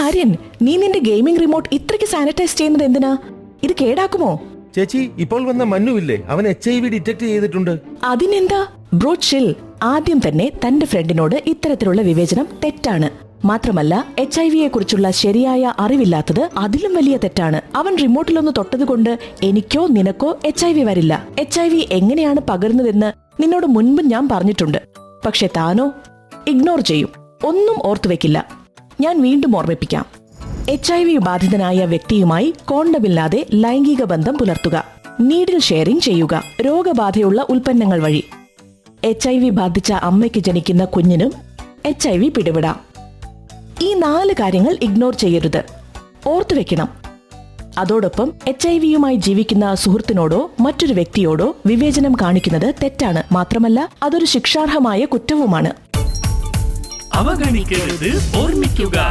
ആര്യൻ നീ നിന്റെ gaming remote ഇത്രയ്ക്ക് സാനിറ്റൈസ് ചെയ്യുന്നത് എന്തിനാ? ഇത് കേടാക്കുമോ? ചേച്ചി ഇപ്പോൾ വന്ന മന്നുവില്ലേ അവൻ എച്ച് ഐ വി ഡിറ്റക്ട് ചെയ്തിട്ടുണ്ട്. അതിനെന്താ? Bro chill. ആദ്യം തന്നെ തന്റെ ഫ്രണ്ടിനോട് ഇത്തരത്തിലുള്ള വിവേചനം തെറ്റാണ്. മാത്രമല്ല എച്ച് ഐ വിയെ കുറിച്ചുള്ള ശരിയായ അറിവില്ലാത്തത് അതിലും വലിയ തെറ്റാണ്. അവൻ റിമോട്ടിലൊന്ന് തൊട്ടതുകൊണ്ട് എനിക്കോ നിനക്കോ എച്ച് ഐ വി വരില്ല. എച്ച് ഐ വി എങ്ങനെയാണ് പകരുന്നതെന്ന് നിന്നോട് മുൻപ് ഞാൻ പറഞ്ഞിട്ടുണ്ട്. പക്ഷെ താനോ ഇഗ്നോർ ചെയ്യും. ഒന്നും ഓർത്തുവെക്കില്ല ഞാൻ വീണ്ടും ഓർമ്മിപ്പിക്കാം. എച്ച് ഐ വി ബാധിതനായ വ്യക്തിയുമായി കോണ്ടമില്ലാതെ ലൈംഗിക ബന്ധം പുലർത്തുക. നീഡിൽ ഷെയറിംഗ് ചെയ്യുക. രോഗബാധയുള്ള ഉൽപ്പന്നങ്ങൾ വഴി. എച്ച് ഐ വി ബാധിച്ച അമ്മയ്ക്ക് ജനിക്കുന്ന കുഞ്ഞിനും എച്ച് ഐ വി പിടിപെടാം. ഈ നാല് കാര്യങ്ങൾ ഇഗ്നോർ ചെയ്യരുത്. ഓർത്തുവെക്കണം അതോടൊപ്പം എച്ച് ഐ വിയുമായി ജീവിക്കുന്ന സുഹൃത്തിനോടോ മറ്റൊരു വ്യക്തിയോടോ വിവേചനം കാണിക്കുന്നത് തെറ്റാണ്. മാത്രമല്ല അതൊരു ശിക്ഷാർഹമായ കുറ്റവുമാണ്. அவகணிக்கிறது ஓர்மிக்குகா